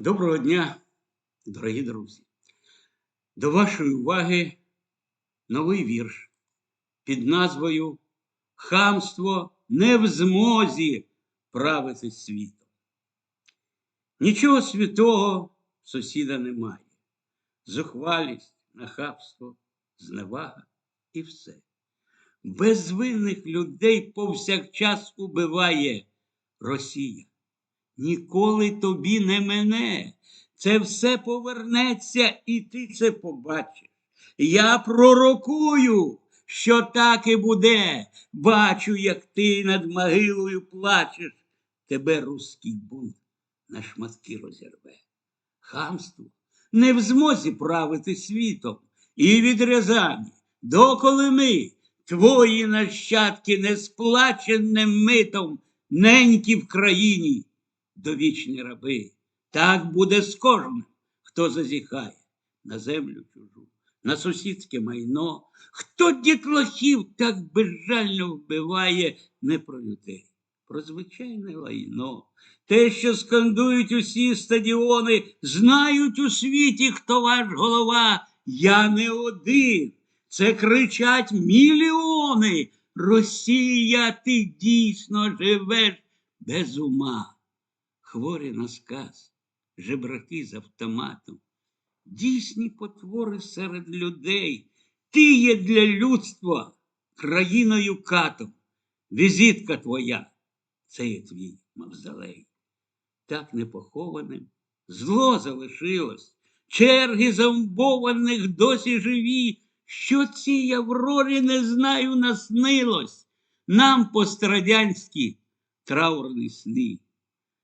Доброго дня, дорогі друзі. До вашої уваги новий вірш під назвою Хамство не в змозі правити світом. Нічого святого сусіда немає. Зухвалість, нахабство, зневага і все. Безвинних людей повсякчас убиває Росія ніколи тобі не мене. Це все повернеться, і ти це побачиш. Я пророкую, що так і буде. Бачу, як ти над могилою плачеш. Тебе руський бунт на шматки розірве. Хамство не в змозі правити світом, і від Рязані до Колими твої нащадки не сплаченим митом ненькі в країні довічні раби. Так буде з кожним, хто зазіхає на землю чужу, на сусідське майно, хто дітлахів так безжально вбиває не про людей, про звичайне лайно. Те, що скандують усі стадіони, знають у світі, хто ваш голова. Я не один. Це кричать мільйони. Росія, ти дійсно живеш без ума хворі на сказ, жебраки з автоматом, дійсні потвори серед людей, ти є для людства країною катом, візитка твоя, це є твій мавзолей. Так непохованим зло залишилось, черги зомбованих досі живі, що цій Аврорі не знаю, наснилось, нам пострадянські траурні сни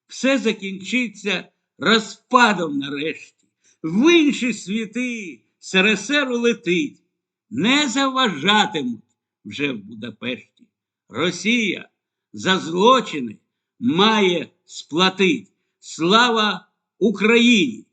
все закінчиться розпадом нарешті. В інші світи СРСР улетить, не заважатимуть вже в Будапешті. Росія за злочини має сплатить. Слава Україні!